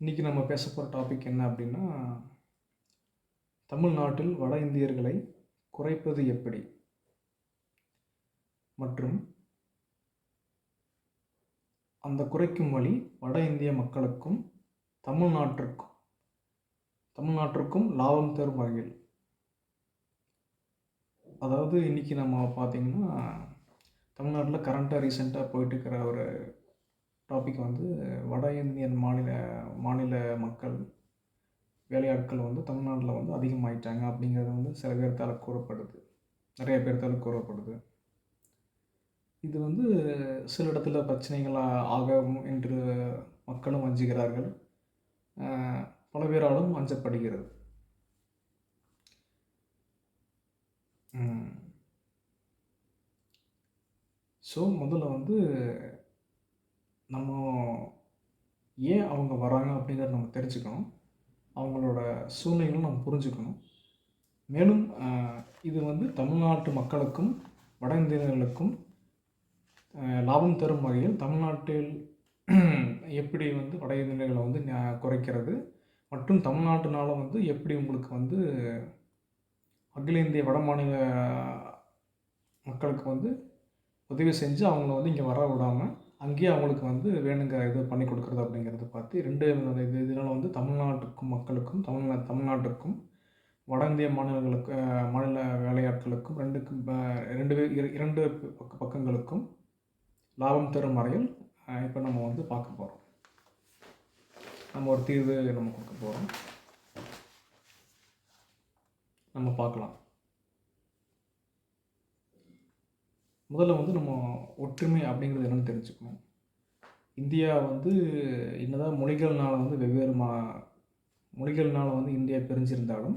இன்றைக்கி நம்ம பேச போகிற டாபிக் என்ன அப்படின்னா தமிழ்நாட்டில் வட இந்தியர்களை குறைப்பது எப்படி? மற்றும் அந்த குறைக்கும் வழி வட இந்திய மக்களுக்கும் தமிழ்நாட்டிற்கும் தமிழ்நாட்டிற்கும் லாபம் தரும் வகையில். அதாவது இன்றைக்கி நம்ம பார்த்திங்கன்னா தமிழ்நாட்டில் கரண்ட்டாக ரீசெண்டாக போயிட்டுருக்கிற ஒரு டாபிக் வந்து வட இந்தியன் மாநில மாநில மக்கள் வேலையாட்கள் வந்து தமிழ்நாட்டில் வந்து அதிகமாயிட்டாங்க அப்படிங்கிறது வந்து சில பேர்த்தால் கூறப்படுது. நிறைய பேர்த்தால் கூறப்படுது. இது வந்து சில இடத்துல பிரச்சனைகளாக ஆகும் என்று மக்களும் அஞ்சுகிறார்கள் பல பேராலும் அஞ்சப்படுகிறது ஸோ முதல்ல வந்து நம்ம ஏன் அவங்க வராங்க அப்படிங்கிறத நம்ம தெரிஞ்சுக்கணும். அவங்களோட சூழ்நிலைகளும் நம்ம புரிஞ்சுக்கணும். மேலும் இது வந்து தமிழ்நாட்டு மக்களுக்கும் வட இந்தியர்களுக்கும் லாபம் தரும் வகையில் தமிழ்நாட்டில் எப்படி வந்து வட இந்தியர்களை வந்து குறைக்கிறது மற்றும் தமிழ்நாட்டினால் வந்து எப்படி உங்களுக்கு வந்து அகில இந்திய வட மாநில மக்களுக்கு வந்து உதவி செஞ்சு அவங்கள வந்து இங்கே வர விடாமல் அங்கேயே அவங்களுக்கு வந்து வேணுங்கிற இது பண்ணி கொடுக்குறது அப்படிங்கிறத பார்த்து ரெண்டு இது இதனால் வந்து தமிழ்நாட்டுக்கும் மக்களுக்கும் தமிழ்நா தமிழ்நாட்டுக்கும் வட இந்திய மாநிலங்களுக்கு மாநில வேலையாட்களுக்கும் ரெண்டுக்கும் ரெண்டு இரண்டு பக்க பக்கங்களுக்கும் லாபம் தரும் வரையில் இப்போ நம்ம வந்து பார்க்க போகிறோம் நம்ம ஒரு தீர்வு நம்ம கொடுக்க போகிறோம் நம்ம பார்க்கலாம். முதல்ல வந்து நம்ம ஒற்றுமை அப்படிங்கிறது என்னென்னு தெரிஞ்சுக்கணும். இந்தியா வந்து என்னதான் மொழிகள்னால் வந்து வெவ்வேறு மா மொழிகள்னால் வந்து இந்தியா பிரிஞ்சிருந்தாலும்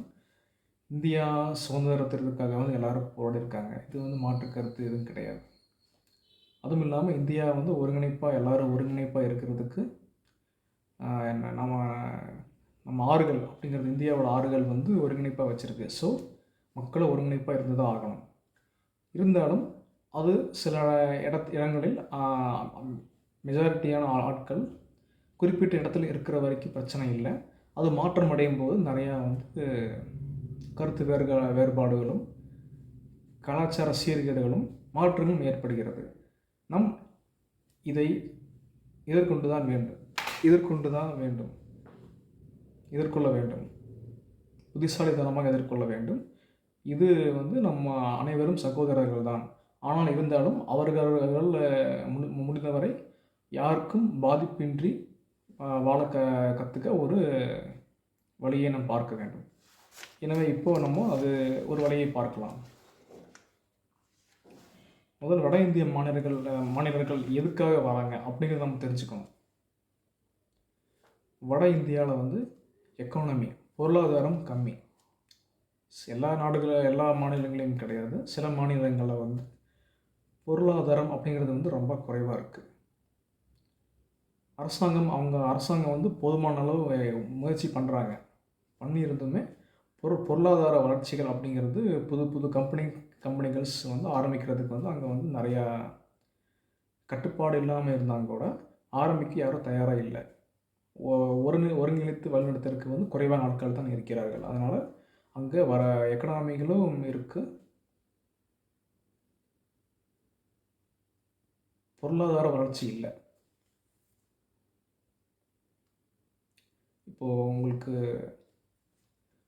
இந்தியா சுதந்திரத்திற்காக வந்து எல்லோரும் போராடிருக்காங்க இது வந்து மாற்று கருத்து எதுவும் கிடையாது. அதுவும் இல்லாமல் இந்தியா வந்து ஒருங்கிணைப்பாக எல்லோரும் ஒருங்கிணைப்பாக இருக்கிறதுக்கு என்ன நம்ம நம்ம ஆறுகள் அப்படிங்கிறது இந்தியாவோட ஆறுகள் வந்து ஒருங்கிணைப்பாக வச்சுருக்கு. ஸோ மக்களும் ஒருங்கிணைப்பாக இருந்து தான் ஆகணும். இருந்தாலும் அது சில இட இடங்களில் மெஜாரிட்டியான ஆட்கள் குறிப்பிட்ட இடத்துல இருக்கிற வரைக்கும் பிரச்சனை இல்லை. அது மாற்றம் அடையும் போது நிறையா வந்து கருத்து வேறுக வேறுபாடுகளும் கலாச்சார சீர்கேடுகளும் மாற்றங்களும் ஏற்படுகிறது. நம் இதை எதிர்கொண்டு தான் வேண்டும். எதிர்கொண்டு தான் வேண்டும். எதிர்கொள்ள வேண்டும். புத்திசாலித்தனமாக எதிர்கொள்ள வேண்டும். இது வந்து நம்ம அனைவரும் சகோதரர்கள் தான் ஆனால் இருந்தாலும் அவர்கள் முடிந்தவரை யாருக்கும் பாதிப்பின்றி வாழ க கற்றுக்க ஒரு வழியை நாம் பார்க்க வேண்டும். எனவே இப்போ நம்ம அது ஒரு வழியை பார்க்கலாம். முதல் வட இந்திய மாநிலங்கள் மாநிலர்கள் எதுக்காக வராங்க அப்படிங்கிறத நம்ம தெரிஞ்சுக்கணும். வட இந்தியாவில் வந்து எக்கானமி பொருளாதாரம் கம்மி. எல்லா நாடுகள் எல்லா மாநிலங்களையும் கிடையாது. சில மாநிலங்களில் வந்து பொருளாதாரம் அப்படிங்கிறது வந்து ரொம்ப குறைவாக இருக்குது அரசாங்கம் அவங்க அரசாங்கம் வந்து போதுமான அளவு முயற்சி பண்ணுறாங்க பண்ணியிருந்துமே பொரு பொருளாதார வளர்ச்சிகள் அப்படிங்கிறது புது புது கம்பெனி கம்பெனிகள்ஸ் வந்து ஆரம்பிக்கிறதுக்கு வந்து அங்கே வந்து நிறையா கட்டுப்பாடு இல்லாமல் இருந்தாங்க கூட ஆரம்பிக்க யாரும் தயாராக இல்லை. ஒருங்கி ஒருங்கிணைத்து வழிநடத்துறதுக்கு வந்து குறைவான ஆட்கள் தான் இருக்கிறார்கள். அதனால் அங்கே வர எக்கனாமிகளும் இருக்குது பொருளாதார வளர்ச்சி இல்லை. இப்போது உங்களுக்கு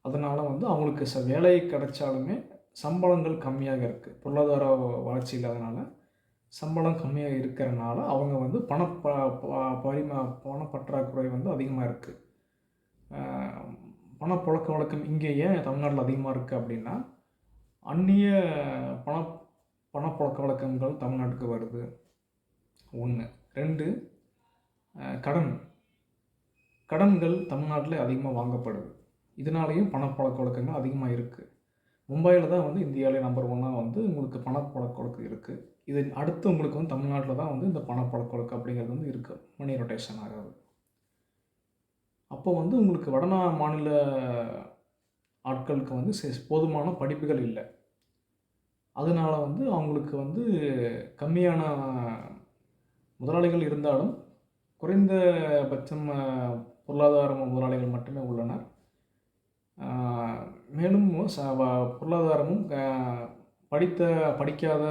அதனால் வந்து அவங்களுக்கு ச வேலை கிடைச்சாலுமே சம்பளங்கள் கம்மியாக இருக்குது பொருளாதார வளர்ச்சி இல்லாதனால சம்பளம் கம்மியாக இருக்கிறனால அவங்க வந்து பண ப பரிமா பணப்பற்றாக்குறை வந்து அதிகமாக இருக்குது பணப்புழக்க வழக்கம் இங்கே ஏன் தமிழ்நாட்டில் அதிகமாக இருக்குது அப்படின்னா அந்நிய பண பணப்புழக்க வழக்கங்கள் தமிழ்நாட்டுக்கு வருது. ஒன்று ரெண்டு கடன். கடன்கள் தமிழ்நாட்டில் அதிகமாக வாங்கப்படுது. இதனாலேயும் பணப்பழக்க வழக்கங்கள் அதிகமாக இருக்குது மும்பையில் தான் வந்து இந்தியாவிலே நம்பர் ஒன்னாக வந்து உங்களுக்கு பணப்பழக்க வழக்கம் இருக்குது இது அடுத்து உங்களுக்கு வந்து தமிழ்நாட்டில் தான் வந்து இந்த பணப்பழக்க வழக்கம் அப்படிங்கிறது வந்து இருக்குது மணி ரொட்டேஷன் ஆகாது. அப்போ வந்து உங்களுக்கு வடநா மாநில ஆட்களுக்கு வந்து போதுமான படிப்புகள் இல்லை. அதனால் வந்து அவங்களுக்கு வந்து கம்மியான முதலாளிகள் இருந்தாலும் குறைந்த பட்சம் பொருளாதார முதலாளிகள் மட்டுமே உள்ளனர். மேலும் ச வ- பொருளாதாரமும் படித்த படிக்காத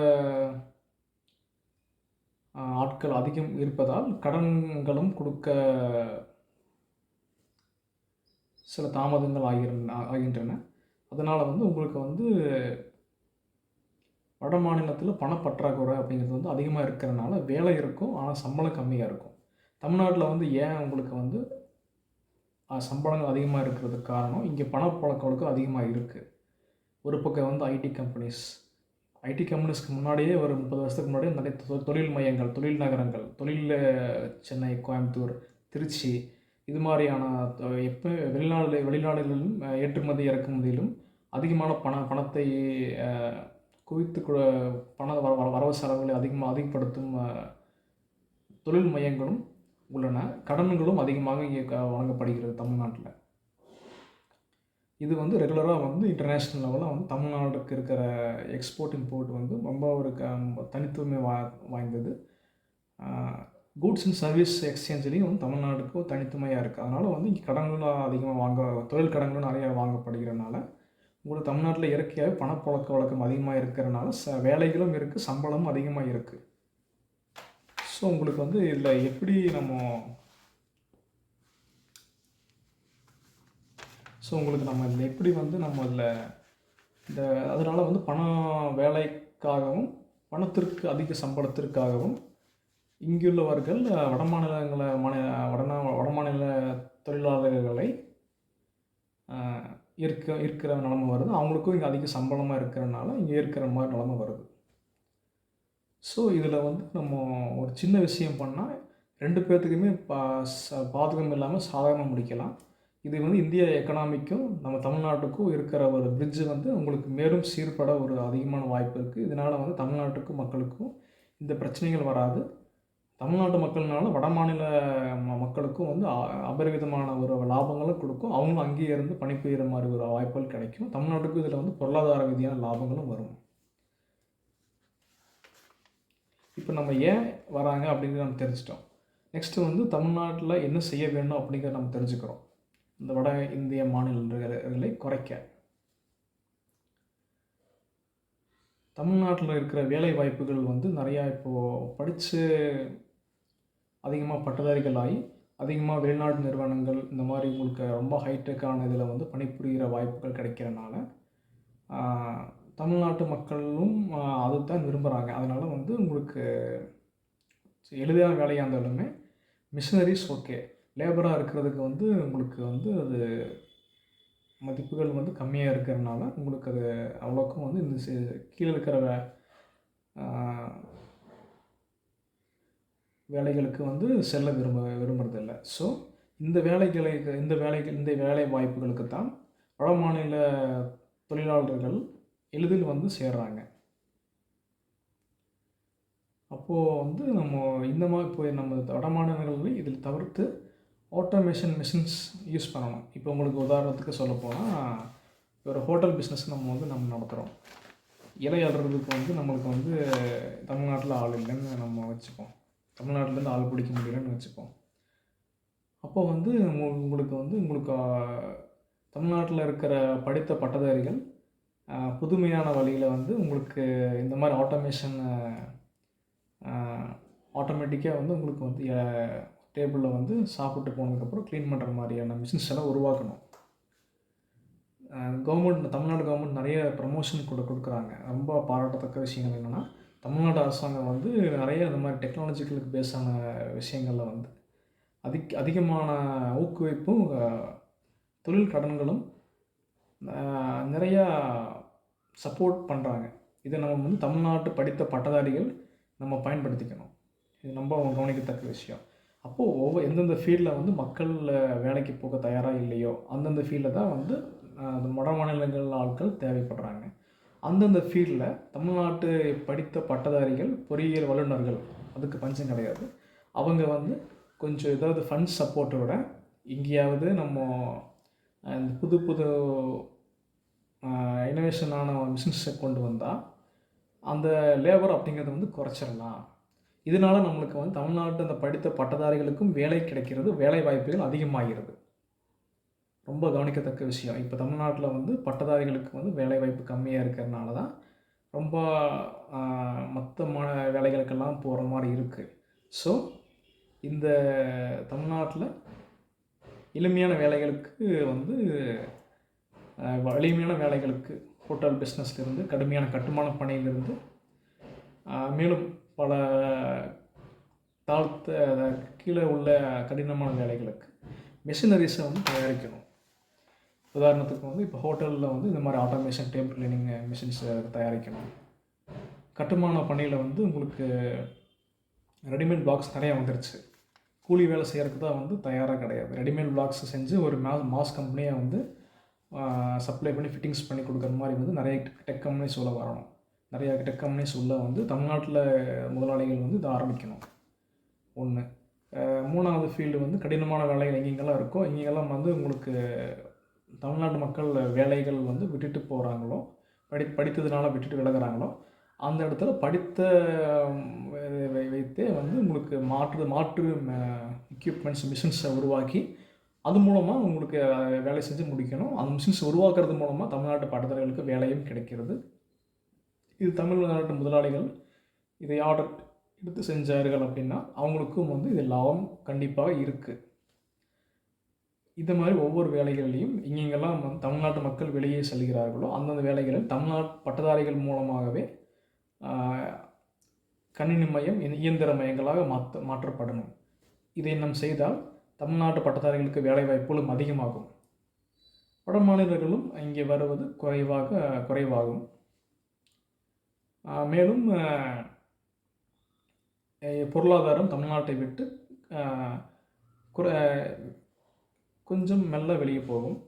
ஆட்கள் அதிகம் இருப்பதால் கடன்களும் கொடுக்க சில தாமதங்கள் ஆகிற ஆகின்றன. அதனால் வந்து உங்களுக்கு வந்து வட மாநிலத்தில் பணப்பற்றாக்குறை அப்படிங்கிறது வந்து அதிகமாக இருக்கிறனால வேலை இருக்கும் ஆனால் சம்பளம் கம்மியாக இருக்கும். தமிழ்நாட்டில் வந்து ஏன் உங்களுக்கு வந்து சம்பளங்கள் அதிகமாக இருக்கிறதுக்கு காரணம் இங்கே பணப்பழக்கம் அதிகமாக இருக்குது ஒரு பக்கம் வந்து ஐடி கம்பெனிஸ் ஐடி கம்பெனிஸ்க்கு முன்னாடியே ஒரு முப்பது வருஷத்துக்கு முன்னாடியே நிறைய தொ- தொழில் மையங்கள் தொழில் நகரங்கள் தொழில் சென்னை கோயம்புத்தூர் திருச்சி இது மாதிரியான எப்போ வெளிநாடு வெளிநாடுகளிலும் ஏற்றுமதி இறக்குமதியிலும் அதிகமான பண பணத்தை குவித்து பண வர வரவு செலவுகளை அதிகமாக அதிகப்படுத்தும் தொழில் மையங்களும் உள்ளன. கடன்களும் அதிகமாக இங்கே க- வழங்கப்படுகிறது தமிழ்நாட்டில். இது வந்து ரெகுலராக வந்து இன்டர்நேஷ்னல் லெவலில் வந்து தமிழ்நாடுக்கு இருக்கிற எக்ஸ்போர்ட் இம்போர்ட் வந்து ரொம்ப ஒரு க- தனித்துவமை வா வாய்ந்தது. கூட்ஸ் அண்ட் சர்வீஸ் எக்ஸ்சேஞ்சிலையும் வந்து தமிழ்நாடுக்கு தனித்துவமையாக தனித்துமையாக இருக்குது அதனால் வந்து இங்கே கடன்களும் அதிகமாக வாங்க தொழில் கடன்களும் நிறையா வாங்கப்படுகிறனால உங்களுக்கு தமிழ்நாட்டில் இயற்கையாகவே பணப்பழக்க வழக்கம் அதிகமாக இருக்கிறனால ச வேலைகளும் இருக்குது சம்பளமும் அதிகமாக இருக்குது ஸோ உங்களுக்கு வந்து இதில் எப்படி நம்ம ஸோ உங்களுக்கு நம்ம இதில் எப்படி வந்து நம்ம இதில் இந்த அதனால் வந்து பணம் வேலைக்காகவும் பணத்திற்கு அதிக சம்பளத்திற்காகவும் இங்குள்ளவர்கள் வட மாநிலங்கள மாநில வடநா வடமாநில தொழிலாளர்களை இருக்க இருக்கிற நிலமை வருது. அவங்களுக்கும் இங்கே அதிக சம்பளமாக இருக்கிறனால இங்கே இருக்கிற மாதிரி நிலமை வருது. ஸோ இதில் வந்து நம்ம ஒரு சின்ன விஷயம் பண்ணால் ரெண்டு பேர்த்துக்குமே பா பாதகம் இல்லாமல் சாதாரணமாக முடிக்கலாம். இது வந்து இந்திய எக்கனாமிக்கும் நம்ம தமிழ்நாட்டுக்கும் இருக்கிற ஒரு பிரிட்ஜ் வந்து உங்களுக்கு மேலும் சீர்பட ஒரு அதிகமான வாய்ப்பு இருக்குது இதனால் வந்து தமிழ்நாட்டுக்கும் மக்களுக்கும் இந்த பிரச்சனைகள் வராது. தமிழ்நாட்டு மக்கள்னால வட மாநில ம- மக்களுக்கும் வந்து அ- அபரிவிதமான ஒரு லாபங்களும் கொடுக்கும். அவங்களும் அங்கேயே இருந்து பணிபுரிகிற மாதிரி ஒரு வாய்ப்புகள் கிடைக்கும். தமிழ்நாட்டுக்கும் இதில் வந்து பொருளாதார ரீதியான லாபங்களும் வரும். இப்போ நம்ம ஏன் வராங்க அப்படிங்கிறத நம்ம தெரிஞ்சிட்டோம். நெக்ஸ்ட்டு வந்து தமிழ்நாட்டில் என்ன செய்ய வேணும் அப்படிங்கிறத நம்ம தெரிஞ்சுக்கிறோம். இந்த வட இந்திய மாநிலங்களை குறைக்க. தமிழ்நாட்டில் இருக்கிற வேலை வாய்ப்புகள் வந்து நிறையா இப்போது படித்து அதிகமாக பட்டதாரிகள் ஆகி அதிகமாக வெளிநாட்டு நிறுவனங்கள் இந்த மாதிரி உங்களுக்கு ரொம்ப ஹைடெக்கான இதில் வந்து பணிபுரிகிற வாய்ப்புகள் கிடைக்கிறனால தமிழ்நாட்டு மக்களும் அதுதான் விரும்புகிறாங்க அதனால் வந்து உங்களுக்கு எளிதான வேலையாக இருந்தாலுமே மிஷினரிஸ் ஓகே லேபராக இருக்கிறதுக்கு வந்து உங்களுக்கு வந்து அது மதிப்புகள் வந்து கம்மியாக இருக்கிறதுனால உங்களுக்கு அது அவ்வளோக்கும் வந்து இந்த கீழே இருக்கிற வே வேலைகளுக்கு வந்து செல்ல விரும்ப விரும்புறதில்ல. ஸோ இந்த வேலைகளை இந்த வேலைகள் இந்த வேலை வாய்ப்புகளுக்கு தான் வட மாநில தொழிலாளர்கள் எளிதில் வந்து சேர்றாங்க. அப்போது வந்து நம்ம இந்த மாதிரி இப்போ நம்ம வட மாநிலங்களில் இதில் தவிர்த்து ஆட்டோமேஷன் மிஷின்ஸ் யூஸ் பண்ணணும். இப்போ உங்களுக்கு உதாரணத்துக்கு சொல்ல போனால் ஒரு ஹோட்டல் பிஸ்னஸ் நம்ம வந்து நம்ம நடத்துகிறோம் இலை அல்றதுக்கு வந்து நம்மளுக்கு வந்து தமிழ்நாட்டில் ஆள் இல்லைன்னு நம்ம வச்சுப்போம். தமிழ்நாட்டிலேருந்து ஆள் பிடிக்க முடியலன்னு வச்சுப்போம். அப்போ வந்து உங்களுக்கு வந்து உங்களுக்கு தமிழ்நாட்டில் இருக்கிற படித்த பட்டதாரிகள் புதுமையான வழியில் வந்து உங்களுக்கு இந்த மாதிரி ஆட்டோமேஷன் ஆட்டோமேட்டிக்காக வந்து உங்களுக்கு வந்து டேபிளில் வந்து சாப்பிட்டு போனதுக்கப்புறம் க்ளீன் பண்ணுற மாதிரியான மிஷின்ஸ் எல்லாம் உருவாக்கணும். கவர்மெண்ட் தமிழ்நாடு கவர்மெண்ட் நிறைய ப்ரமோஷன் கூட கொடுக்குறாங்க. ரொம்ப பாராட்டத்தக்க விஷயங்கள் என்னென்னா தமிழ்நாடு அரசாங்கம் வந்து நிறைய இந்த மாதிரி டெக்னாலஜிக்கலுக்கு பேஸான விஷயங்களில் வந்து அதிக அதிகமான ஊக்குவிப்பும் தொழில் கடன்களும் நிறையா சப்போர்ட் பண்ணுறாங்க இதை நம்ம வந்து தமிழ்நாட்டு படித்த பட்டதாரிகள் நம்ம பயன்படுத்திக்கணும். இது ரொம்ப கவனிக்கத்தக்க விஷயம். அப்போது ஒவ்வொரு எந்தெந்த ஃபீல்டில் வந்து மக்கள் வேலைக்கு போக தயாராக இல்லையோ அந்தந்த ஃபீல்டில் தான் வந்து அந்த வட மாநிலங்கள் ஆட்கள் தேவைப்படுறாங்க. அந்தந்த ஃபீல்டில் தமிழ்நாட்டு படித்த பட்டதாரிகள் பொறியியல் வல்லுநர்கள் அதுக்கு பஞ்சம் கிடையாது. அவங்க வந்து கொஞ்சம் ஏதாவது ஃபண்ட் சப்போர்ட்டோட எங்கேயாவது நம்ம இந்த புது புது இனோவேஷனான மிஷின்ஸை கொண்டு வந்தால் அந்த லேபர் அப்படிங்கிறத வந்து குறைச்சிடலாம். இதனால் நம்மளுக்கு வந்து தமிழ்நாட்டு அந்த படித்த பட்டதாரிகளுக்கும் வேலை கிடைக்கிறது வேலை வாய்ப்புகள் அதிகமாகிறது. ரொம்ப கவனிக்கத்தக்க விஷயம். இப்போ தமிழ்நாட்டில் வந்து பட்டதாரிகளுக்கு வந்து வேலை வாய்ப்பு கம்மியாக இருக்கிறதுனால தான் ரொம்ப மற்ற மா வேலைகளுக்கெல்லாம் போகிற மாதிரி இருக்குது ஸோ இந்த தமிழ்நாட்டில் எளிமையான வேலைகளுக்கு வந்து எளிமையான வேலைகளுக்கு ஹோட்டல் பிஸ்னஸ்லேருந்து கடுமையான கட்டுமான பணியிலிருந்து மேலும் பல தாழ்த்த கீழே உள்ள கடினமான வேலைகளுக்கு மிஷினரிஸை வந்து தயாரிக்கணும். உதாரணத்துக்கு வந்து இப்போ ஹோட்டலில் வந்து இந்த மாதிரி ஆட்டோமேஷன் டேபிள் கிளீனிங் மிஷின்ஸ் தயாரிக்கணும். கட்டுமான பணியில் வந்து உங்களுக்கு ரெடிமேட் பாக்ஸ் நிறையா வந்துருச்சு. கூலி வேலை செய்கிறதுக்கு தான் வந்து தயாராக கிடையாது. ரெடிமேட் பிளாக்ஸ் செஞ்சு ஒரு மா மாஸ் கம்பெனியாக வந்து சப்ளை பண்ணி ஃபிட்டிங்ஸ் பண்ணி கொடுக்குற மாதிரி வந்து நிறைய டெக் கம்பெனிஸ் உள்ள வரணும். நிறைய டெக் கம்பெனிஸ் உள்ள வந்து தமிழ்நாட்டில் முதலாளிகள் வந்து இதை ஆரம்பிக்கணும். ஒன்று மூணாவது ஃபீல்டு வந்து கடினமான வேலைகள் எங்கெங்கெல்லாம் இருக்கோ இங்கெல்லாம் வந்து உங்களுக்கு தமிழ்நாட்டு மக்கள் வேலைகள் வந்து விட்டுட்டு போகிறாங்களோ படி படித்ததுனால விட்டுட்டு விலகிறாங்களோ அந்த இடத்துல படித்த வைத்தே வந்து உங்களுக்கு மாற்று மாற்று எக்யூப்மெண்ட்ஸ் மிஷின்ஸை உருவாக்கி அது மூலமாக உங்களுக்கு வேலை செஞ்சு முடிக்கணும். அந்த மிஷின்ஸ் உருவாக்குறது மூலமாக தமிழ்நாட்டு பாடத்தர்களுக்கு வேலையும் கிடைக்கிறது. இது தமிழ்நாட்டு முதலாளிகள் இதை ஆர்டர் எடுத்து செஞ்சார்கள் அப்படின்னா அவங்களுக்கும் வந்து இது லாபம் கண்டிப்பாக இருக்குது இந்த மாதிரி ஒவ்வொரு வேலைகள்லையும் இங்கெங்கெல்லாம் தமிழ்நாட்டு மக்கள் வெளியே செல்கிறார்களோ அந்தந்த வேலைகளில் தமிழ்நாட்டு பட்டதாரிகள் மூலமாகவே கணினி மையம் இயந்திர மையங்களாக மாற்ற மாற்றப்படணும். இதை நம் செய்தால் தமிழ்நாட்டு பட்டதாரிகளுக்கு வேலைவாய்ப்புகளும் அதிகமாகும். வட மாநிலர்களும் இங்கே வருவது குறைவாக குறைவாகும். மேலும் பொருளாதாரம் தமிழ்நாட்டை விட்டு குறை கொஞ்சம் மெல்ல வெளியே போகும்.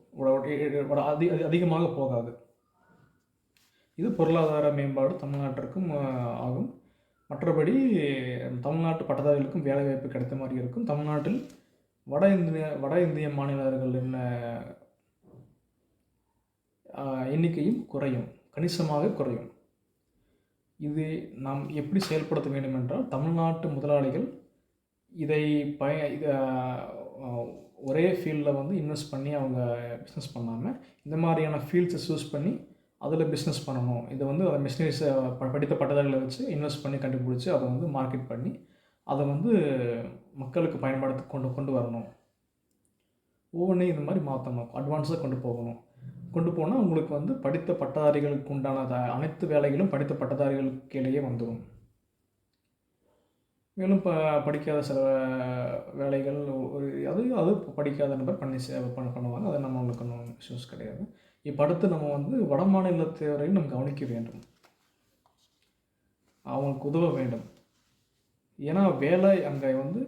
அதி அதிகமாக போகாது. இது பொருளாதார மேம்பாடு தமிழ்நாட்டிற்கும் ஆகும். மற்றபடி தமிழ்நாட்டு பட்டதாரிகளுக்கும் வேலைவாய்ப்பு கிடைத்த மாதிரி இருக்கும். தமிழ்நாட்டில் வட இந்திய வட இந்திய மாநிலர்கள் என்ன எண்ணிக்கையும் குறையும். கணிசமாக குறையும். இது நாம் எப்படி செயல்படுத்த வேண்டும் என்றால் தமிழ்நாட்டு முதலாளிகள் இதை பய ஒரே ஃபீல்டில் வந்து இன்வெஸ்ட் பண்ணி அவங்க பிஸ்னஸ் பண்ணாமல் இந்த மாதிரியான ஃபீல்ட்ஸை சூஸ் பண்ணி அதில் பிஸ்னஸ் பண்ணணும். இதை வந்து அதை மிஷினரிஸை படித்த பட்டதாரிகளை வச்சு இன்வெஸ்ட் பண்ணி கண்டுபிடிச்சி அதை வந்து மார்க்கெட் பண்ணி அதை வந்து மக்களுக்கு பயன்படுத்த கொண்டு கொண்டு வரணும். ஒவ்வொன்றையும் இந்த மாதிரி மாற்றணும் அட்வான்ஸாக கொண்டு போகணும். கொண்டு போனால் உங்களுக்கு வந்து படித்த பட்டதாரிகளுக்கு உண்டான அனைத்து வேலைகளும் படித்த பட்டதாரிகளுக்கு கீழேயே வந்துடும் மேலும் ப படிக்காத சில வேலைகள் ஒரு அது அது படிக்காத நபர் பண்ணி பண்ண பண்ணுவாங்க. அதை நம்மளுக்கு ஒன்றும் இஷ்யூஸ் கிடையாது. இப்போ அடுத்து நம்ம வந்து வட மாநிலத்தவரையும் நம்ம கவனிக்க வேண்டும். அவங்களுக்கு உதவ வேண்டும். ஏன்னா வேலை அங்கே வந்து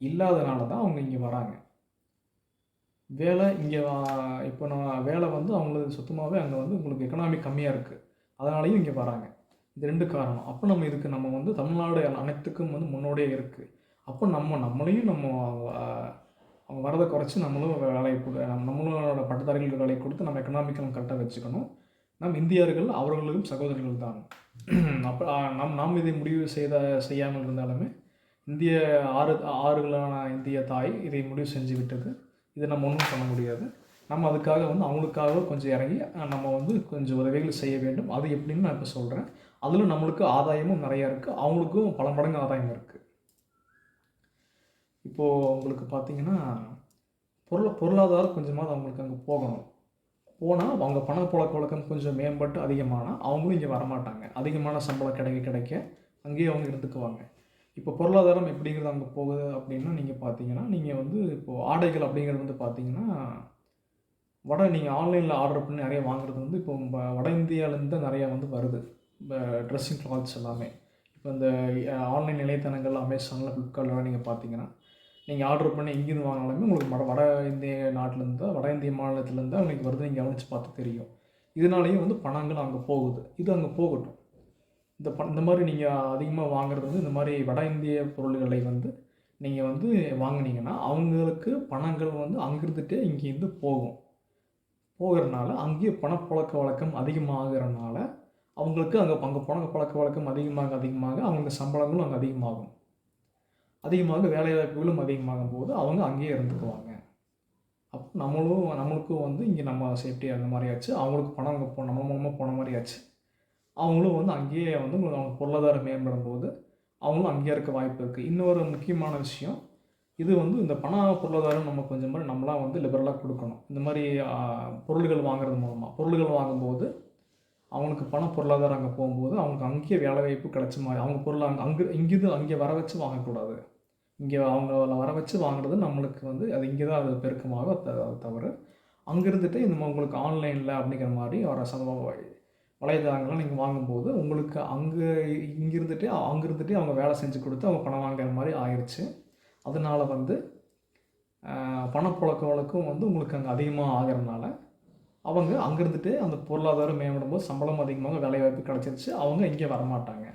இல்லாதனால தான் அவங்க இங்கே வராங்க. வேலை இங்கே இப்போ நான் வேலை வந்து அவங்களுக்கு சுத்தமாகவே அங்கே வந்து உங்களுக்கு எக்கனாமிக் கம்மியாக இருக்குது அதனாலையும் இங்கே வராங்க. இது ரெண்டு காரணம். அப்போ நம்ம இதுக்கு நம்ம வந்து தமிழ்நாடு அனைத்துக்கும் வந்து முன்னோடியே இருக்குது அப்போ நம்ம நம்மளையும் நம்ம அவங்க வரதை குறைச்சி நம்மளும் வேலையை கொடு நம்மளோட பட்டதாரிகளுக்கு வேலையை கொடுத்து நம்ம எக்கனாமிக்கை நம்ம கரெக்டாக வச்சுக்கணும். நம் இந்தியர்கள் அவர்களுக்கும் சகோதரர்கள் தான். அப்போ நம் நாம் இதை முடிவு செய்த செய்யாமல் இருந்தாலுமே இந்திய ஆறு ஆறுகளான இந்திய தாய் இதை முடிவு செஞ்சு விட்டது. இதை நம்ம ஒன்றும் பண்ண முடியாது. நம்ம அதுக்காக வந்து அவங்களுக்காக கொஞ்சம் இறங்கி நம்ம வந்து கொஞ்சம் உதவிகள் செய்ய வேண்டும். அது எப்படின்னு நான் இப்போ சொல்கிறேன் அதில் நம்மளுக்கு ஆதாயமும் நிறையா இருக்குது அவங்களுக்கும் பல மடங்கு ஆதாயம் இருக்குது இப்போது உங்களுக்கு பார்த்தீங்கன்னா பொருள் பொருளாதாரம் கொஞ்சமாவது அவங்களுக்கு அங்கே போகணும். போனால் அவங்க பண புழக்க வழக்கம் கொஞ்சம் மேம்பட்டு அதிகமானால் அவங்களும் இங்கே வரமாட்டாங்க. அதிகமான சம்பளம் கிடைக்க கிடைக்க அங்கேயே அவங்க இருந்துக்குவாங்க. இப்போ பொருளாதாரம் எப்படிங்கிறது அங்கே போகுது அப்படின்னா நீங்கள் பார்த்தீங்கன்னா நீங்கள் வந்து இப்போது ஆடைகள் அப்படிங்கிறது வந்து பார்த்தீங்கன்னா வட நீங்கள் ஆன்லைனில் ஆர்டர் பண்ணி நிறைய வாங்குறது வந்து இப்போ வட இந்தியாவிலேருந்து நிறையா வந்து வருது. ட்ரெஸ்ஸிங் கிளாத்ஸ் எல்லாமே. இப்போ இந்த ஆன்லைன் இணையதளங்கள் அமேசானில் ஃப்ளிப்கார்ட்லாம் நீங்கள் பார்த்தீங்கன்னா நீங்கள் ஆர்டர் பண்ணி எங்கேருந்து வாங்கினாலுமே உங்களுக்கு வட வட இந்திய நாட்டிலேருந்து வட இந்திய மாநிலத்துலேருந்து தான் உங்களுக்கு வருது. நீங்கள் கவனித்து பார்த்து தெரியும். இதனாலேயும் வந்து பணங்கள் அங்கே போகுது. இது அங்கே போகட்டும். இந்த ப இந்த மாதிரி நீங்கள் அதிகமாக வாங்குறது வந்து இந்த மாதிரி வட இந்திய பொருள்களை வந்து நீங்கள் வந்து வாங்கினீங்கன்னா அவங்களுக்கு பணங்கள் வந்து அங்கிருந்துட்டே இங்கேருந்து போகும். போகிறதுனால அங்கேயே பணப்புழக்க வழக்கம் அதிகமாகிறனால அவங்களுக்கு அங்கே அங்கே போன பழக்க வழக்கம் அதிகமாக அதிகமாக அவங்க சம்பளங்களும் அங்கே அதிகமாகும். அதிகமாக வேலைவாய்ப்புகளும் அதிகமாகும் போது அவங்க அங்கேயே இருந்துக்குவாங்க. அப்போ நம்மளும் நம்மளுக்கும் வந்து இங்கே நம்ம சேஃப்டி அந்த மாதிரி ஆச்சு அவங்களுக்கு பணம் அங்கே போ நம்ம மூலமாக போன மாதிரி ஆச்சு அவங்களும் வந்து அங்கேயே வந்து அவங்க பொருளாதாரம் மேம்படும் போது அவங்களும் அங்கேயே இருக்க வாய்ப்பு இருக்குது இன்னொரு முக்கியமான விஷயம் இது வந்து இந்த பண பொருளாதாரம் நம்ம கொஞ்சம் மாதிரி நம்மளாம் வந்து லிபரலாக கொடுக்கணும். இந்த மாதிரி பொருள்கள் வாங்குறது மூலமாக பொருள்கள் வாங்கும்போது அவனுக்கு பண பொருளாதாரம் அங்கே போகும்போது அவனுக்கு அங்கேயே வேலை வாய்ப்பு கிடைச்ச மாதிரி அவங்க பொருள் அங்கே அங்கே இங்கேருந்து அங்கே வர வச்சு வாங்கக்கூடாது. இங்கே அவங்கள வர வச்சு வாங்குறது நம்மளுக்கு வந்து அது இங்கே தான் அது பெருக்கமாக தவறு. அங்கே இருந்துட்டு இந்த மாதிரி உங்களுக்கு ஆன்லைனில் அப்படிங்கிற மாதிரி வர சமூக வலைதளங்கள்லாம் நீங்கள் வாங்கும்போது உங்களுக்கு அங்கே இங்கே இருந்துகிட்டே அங்கே இருந்துகிட்டே அவங்க வேலை செஞ்சு கொடுத்து அவங்க பணம் வாங்குற மாதிரி ஆயிடுச்சு அதனால் வந்து பணப்புழக்க வழக்கம் வந்து உங்களுக்கு அங்கே அதிகமாக ஆகிறதுனால அவங்க அங்கே இருந்துட்டு அந்த பொருளாதாரம் மேம்படும் போது சம்பளம் அதிகமாக வேலைவாய்ப்பு கிடச்சிருச்சு. அவங்க இங்கே வரமாட்டாங்க.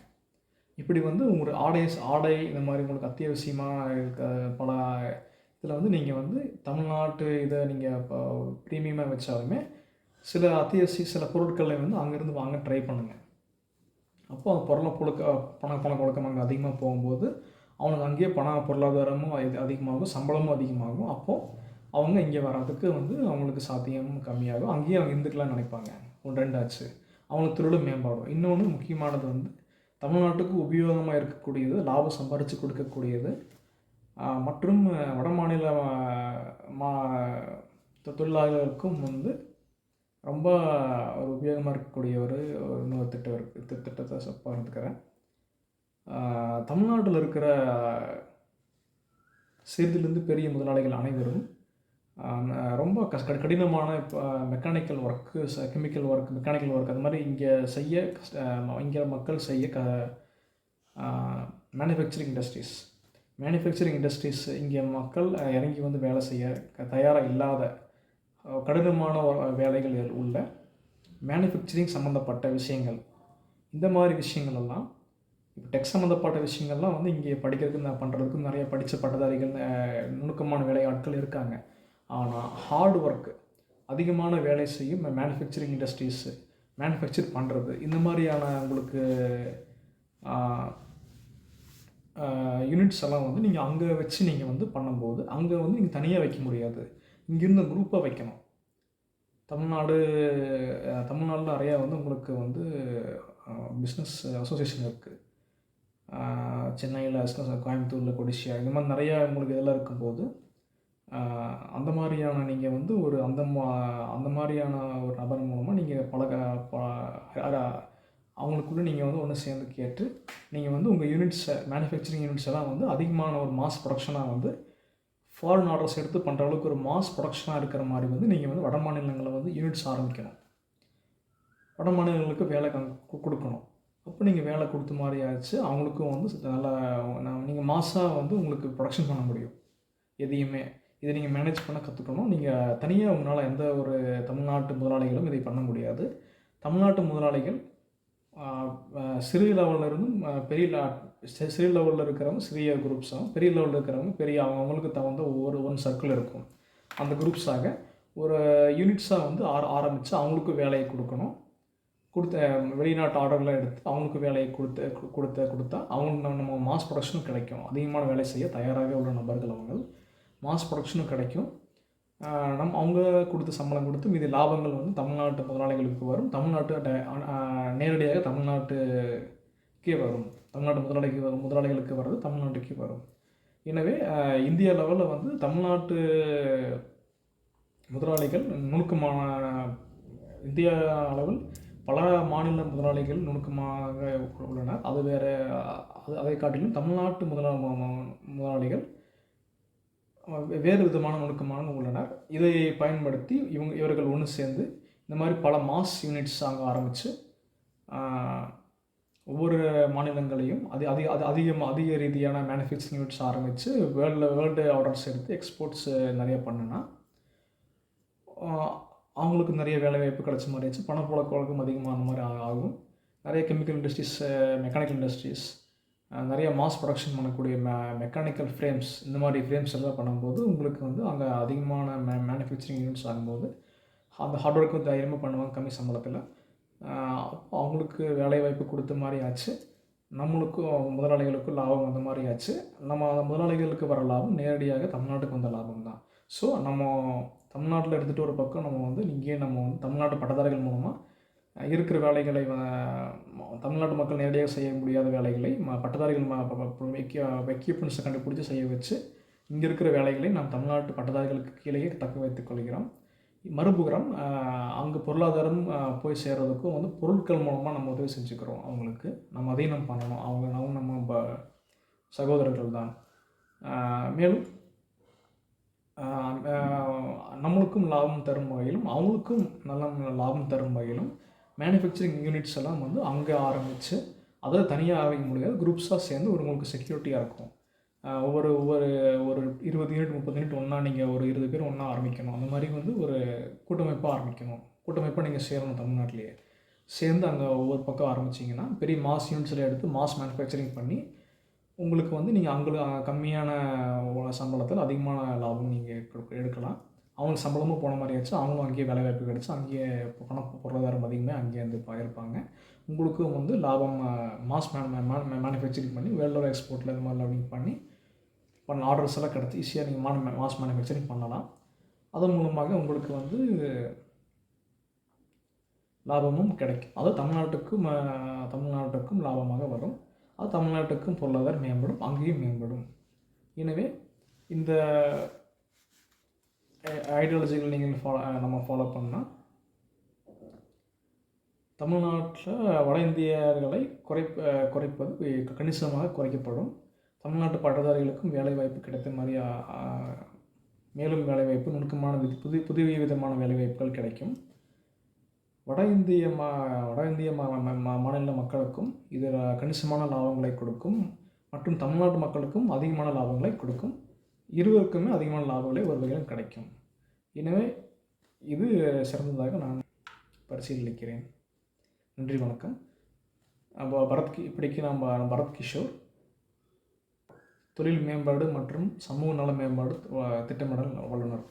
இப்படி வந்து உங்களுக்கு ஆடை ஆடை இந்த மாதிரி உங்களுக்கு அத்தியாவசியமாக இருக்க பல இதில் வந்து நீங்கள் வந்து தமிழ்நாட்டு இதை நீங்கள் இப்போ ப்ரீமியமாக வச்சாலுமே சில அத்தியாவசிய சில பொருட்களை வந்து அங்கேருந்து வாங்க ட்ரை பண்ணுங்கள் அப்போ அந்த பொருளை புழுக்க பண பண புழக்கம் அங்கே அதிகமாக போகும்போது அவனுக்கு அங்கேயே பண பொருளாதாரமும் அதிகமாகும் சம்பளமும் அதிகமாகும். அப்போது அவங்க இங்கே வர்றதுக்கு வந்து அவங்களுக்கு சாத்தியம் கம்மியாகும். அங்கேயும் அவங்க இந்துக்கெலாம் நினைப்பாங்க. ஒன்று ரெண்டாச்சு அவங்களுக்கு தொழிலும் மேம்பாடும். இன்னொன்று முக்கியமானது வந்து தமிழ்நாட்டுக்கு உபயோகமாக இருக்கக்கூடியது லாபம் சம்பாரித்து கொடுக்கக்கூடியது மற்றும் வட மாநில மா தொழிலாளர்களுக்கும் வந்து ரொம்ப ஒரு உபயோகமாக இருக்கக்கூடிய ஒரு இன்னொரு திட்டம் இருக்குது திட்டத்தை பார்த்துக்கிறேன் தமிழ்நாட்டில் இருக்கிற சிறிதிலிருந்து பெரிய முதலாளிகள் அனைவரும் ரொம்ப கஷ் கடினமான இப்போ மெக்கானிக்கல் ஒர்க்கு ச கெமிக்கல் ஒர்க் மெக்கானிக்கல் ஒர்க் அது மாதிரி இங்கே செய்ய இங்கே மக்கள் செய்ய க மேனுஃபேக்சரிங் இண்டஸ்ட்ரீஸ் மேனுஃபேக்சரிங் இண்டஸ்ட்ரீஸ் இங்கே மக்கள் இறங்கி வந்து வேலை செய்ய தயாராக இல்லாத கடினமான வேலைகள் உள்ள மேனுஃபேக்சரிங் சம்மந்தப்பட்ட விஷயங்கள். இந்த மாதிரி விஷயங்கள் எல்லாம் இப்போ டெக் சம்மந்தப்பட்ட விஷயங்கள்லாம் வந்து இங்கே படிக்கிறதுக்கு நான் பண்ணுறதுக்கு நிறைய படித்த பட்டதாரிகள் நுணுக்கமான வேலை ஆட்கள் இருக்காங்க. ஆனால் ஹார்ட் ஒர்க்கு அதிகமான வேலை செய்யும் மேனுஃபேக்சரிங் இண்டஸ்ட்ரீஸு மேனுஃபேக்சர் பண்ணுறது இந்த மாதிரியான உங்களுக்கு யூனிட்ஸ் எல்லாம் வந்து நீங்கள் அங்கே வச்சு நீங்கள் வந்து பண்ணும்போது அங்கே வந்து நீங்கள் தனியாக வைக்க முடியாது. இங்கேருந்து குரூப்பாக வைக்கணும். தமிழ்நாடு தமிழ்நாட்டில் நிறையா வந்து உங்களுக்கு வந்து பிஸ்னஸ் அசோசியேஷன் இருக்குது சென்னையில் கோயம்புத்தூரில் கொடிஷியா இந்த மாதிரி நிறையா உங்களுக்கு இதெல்லாம் இருக்கும்போது அந்த மாதிரியான நீங்கள் வந்து ஒரு அந்த மா அந்த மாதிரியான ஒரு நபர் மூலமாக நீங்கள் பழக அவங்களுக்குள்ளே நீங்கள் வந்து ஒன்று சேர்ந்து கேட்டு நீங்கள் வந்து உங்கள் யூனிட்ஸை மேனுஃபேக்சரிங் யூனிட்ஸ் எல்லாம் வந்து அதிகமான ஒரு மாஸ் ப்ரொடக்ஷனாக வந்து ஃபாரின் ஆர்டர்ஸ் எடுத்து பண்ணுற அளவுக்கு ஒரு மாஸ் ப்ரொடக்ஷனாக இருக்கிற மாதிரி வந்து நீங்கள் வந்து வட மாநிலங்களில் வந்து யூனிட்ஸ் ஆரம்பிக்கணும். வட மாநிலங்களுக்கு வேலை கொடுக்கணும். அப்போ நீங்கள் வேலை கொடுத்த மாதிரி ஆச்சு அவங்களுக்கும் வந்து நல்லா நீங்கள் மாதம் வந்து உங்களுக்கு ப்ரொடக்ஷன் பண்ண முடியும். எதையுமே. இதை நீங்கள் மேனேஜ் பண்ண கற்றுக்கணும் நீங்கள் தனியாக உங்களால் எந்த ஒரு தமிழ்நாட்டு முதலாளிகளும் இதை பண்ண முடியாது. தமிழ்நாட்டு முதலாளிகள் சிறிய லெவலில் இருந்தும் பெரிய சிறிய லெவலில் இருக்கிறவங்க சிறிய குரூப்ஸாகவும் பெரிய லெவலில் இருக்கிறவங்க பெரிய அவங்களுக்கு தகுந்த ஒவ்வொரு ஒன் சர்க்கிள் இருக்கும். அந்த குரூப்ஸாக ஒரு யூனிட்ஸாக வந்து ஆர ஆரம்பித்து அவங்களுக்கு வேலையை கொடுக்கணும். கொடுத்த வெளிநாட்டு ஆர்டர்லாம் எடுத்து அவங்களுக்கு வேலையை கொடுத்து கொடுத்த கொடுத்தா அவங்களுக்கு நம்ம மாஸ் ப்ரொடக்ஷன் கிடைக்கும். அதிகமான வேலை செய்ய தயாராக உள்ள நபர்கள் அவங்க மாஸ் ப்ரொடக்ஷனும் கிடைக்கும். நம் அவங்க கொடுத்த சம்பளம் கொடுத்து மீதி லாபங்கள் வந்து தமிழ்நாட்டு முதலாளிகளுக்கு வரும். தமிழ்நாட்டு நேரடியாக தமிழ்நாட்டுக்கே வரும். தமிழ்நாட்டு முதலாளிக்கு வரும் முதலாளிகளுக்கு வர்றது தமிழ்நாட்டுக்கே வரும். எனவே இந்திய லெவலில் வந்து தமிழ்நாட்டு முதலாளிகள் நுணுக்கமான இந்திய அளவில் பல மாநில முதலாளிகள் நுணுக்கமாக உள்ளனர். அது வேறு அது அதை காட்டிலும் தமிழ்நாட்டு முதலா முதலாளிகள் வேறு விதமான நுணுக்கமான உள்ளனர். இதை பயன்படுத்தி இவங்க இவர்கள் ஒன்று சேர்ந்து இந்த மாதிரி பல மாஸ் யூனிட்ஸ் அங்கே ஆரம்பித்து ஒவ்வொரு மாநிலங்களையும் அது அதிக அது அதிகம் அதிக ரீதியான மேனுஃபேக்சரிங் யூனிட்ஸ் ஆரம்பித்து வேர்ல்டு வேர்ல்டு ஆர்டர்ஸ் எடுத்து எக்ஸ்போர்ட்ஸ் நிறைய பண்ணுனா அவங்களுக்கு நிறைய வேலை வாய்ப்பு கிடச்ச மாதிரி ஆச்சு. பணப்புழக்க வழக்கம் அதிகமான மாதிரி ஆகும். நிறைய கெமிக்கல் இண்டஸ்ட்ரீஸ் மெக்கானிக்கல் இண்டஸ்ட்ரீஸ் நிறைய மாஸ் ப்ரொடக்ஷன் பண்ணக்கூடிய மெ மெக்கானிக்கல் ஃப்ரேம்ஸ் இந்த மாதிரி ஃப்ரேம்ஸ் எல்லாம் பண்ணும்போது உங்களுக்கு வந்து அங்கே அதிகமான மே மேனுஃபேக்சரிங் யூனிட்ஸ் ஆகும்போது அந்த ஹார்ட் ஒர்க்கும் தைரியமாக பண்ணுவாங்க கம்மி சம்பளத்தில். அவங்களுக்கு அவங்களுக்கு வேலைவாய்ப்பு கொடுத்த மாதிரி ஆச்சு. நம்மளுக்கும் முதலாளிகளுக்கும் லாபம் வந்த மாதிரி ஆச்சு. நம்ம முதலாளிகளுக்கு வர லாபம் நேரடியாக தமிழ்நாட்டுக்கு வந்த லாபம் தான். ஸோ நம்ம தமிழ்நாட்டில் எடுத்துகிட்டு ஒரு பக்கம் நம்ம வந்து இங்கேயே நம்ம வந்து தமிழ்நாட்டு பட்டதாரிகள் மூலமாக இருக்கிற வேலைகளை தமிழ்நாட்டு மக்கள் நேரடியாக செய்ய முடியாத வேலைகளை ம பட்டதாரிகள் வெக்கிய எக்யூப்மெண்ட்ஸை கண்டுபிடிச்சி செய்ய வச்சு இங்கே இருக்கிற வேலைகளை நாம் தமிழ்நாட்டு பட்டதாரிகளுக்கு கீழேயே தக்க வைத்துக் கொள்கிறோம். மறுபுறம் அங்கே பொருளாதாரம் போய் சேர்றதுக்கும் வந்து பொருட்கள் மூலமாக நம்ம உதவி செஞ்சுக்கிறோம் அவங்களுக்கு. நம்ம அதையும் நம்ம பண்ணணும். அவங்க நம்ம நம்ம ப- சகோதரர்கள் தான். மேலும் நம்மளுக்கும் லாபம் தரும் வகையிலும் அவங்களுக்கும் நல்ல லாபம் தரும் வகையிலும் மேனுஃபேக்சரிங் யூனிட்ஸ் எல்லாம் வந்து அங்கே ஆரம்பித்து அதை தனியாக ஆரம்பிக்க முடியாது. குரூப்ஸாக சேர்ந்து ஒரு உங்களுக்கு செக்யூரிட்டியாக இருக்கும். ஒவ்வொரு ஒவ்வொரு ஒரு இருபது யூனிட் முப்பது யூனிட் ஒன்றா நீங்கள் ஒரு இருபது பேர் ஒன்றா ஆரம்பிக்கணும். அந்த மாதிரி வந்து ஒரு கூட்டமைப்பாக ஆரம்பிக்கணும். கூட்டமைப்பாக நீங்கள் சேரணும் தமிழ்நாட்டிலேயே. சேர்ந்து அங்கே ஒவ்வொரு பக்கம் ஆரம்பிச்சிங்கன்னா பெரிய மாஸ் யூனிட்ஸில் எடுத்து மாஸ் மேனுஃபேக்சரிங் பண்ணி உங்களுக்கு வந்து நீங்கள் அங்கே கம்மியான சம்பளத்தில் அதிகமான லாபம் நீங்கள் எடுக்கலாம். அவங்களுக்கு சம்பளமும் போன மாதிரி ஆச்சு அவங்களும் அங்கேயே வேலை வாய்ப்பு கிடச்சி அங்கேயே பணம் பொருளாதாரம் அதிகமாக அங்கேயே வந்து பயிருப்பாங்க. உங்களுக்கும் வந்து லாபம் மாஸ் மேனுஃபேக்சரிங் பண்ணி வேர்ல்டோட எக்ஸ்போர்ட்டில் இது மாதிரி லிங்க் பண்ணி பண்ண ஆர்டர்ஸ் எல்லாம் கிடச்சி ஈஸியாக நீங்கள் மான மாஸ் மேனுஃபேக்சரிங் பண்ணலாம். அதன் மூலமாக உங்களுக்கு வந்து லாபமும் கிடைக்கும். அது தமிழ்நாட்டுக்கும் தமிழ்நாட்டுக்கும் லாபமாக வரும். அது தமிழ்நாட்டுக்கும் பொருளாதாரம் மேம்படும் அங்கேயும் மேம்படும். எனவே இந்த ஐடியாலஜிகள் நீங்கள் ஃபாலோ நம்ம ஃபாலோ பண்ணால் தமிழ்நாட்டில் வட இந்தியர்களை குறை குறைப்பது கணிசமாக குறைக்கப்படும். தமிழ்நாட்டு பட்டதாரிகளுக்கும் வேலைவாய்ப்பு கிடைத்த மாதிரி மேலும் வேலைவாய்ப்பு நுணுக்கமான வித- புது புதிய விதமான வேலைவாய்ப்புகள் கிடைக்கும். வட இந்திய மா வட இந்திய மா மா- மா- மாநில மக்களுக்கும் இது கணிசமான லாபங்களை கொடுக்கும். மற்றும் தமிழ்நாட்டு மக்களுக்கும் அதிகமான லாபங்களை கொடுக்கும். இருவருக்குமே அதிகமான லாபங்களே ஒரு வகையிலும் கிடைக்கும். எனவே இது சிறந்ததாக நான் பரிசீலிக்கிறேன். நன்றி வணக்கம். அப்போ பரத் இப்படிக்கு நாம் பரத் கிஷோர். தொழில் மேம்பாடு மற்றும் சமூக நல மேம்பாடு திட்டமிடல் வல்லுநர்.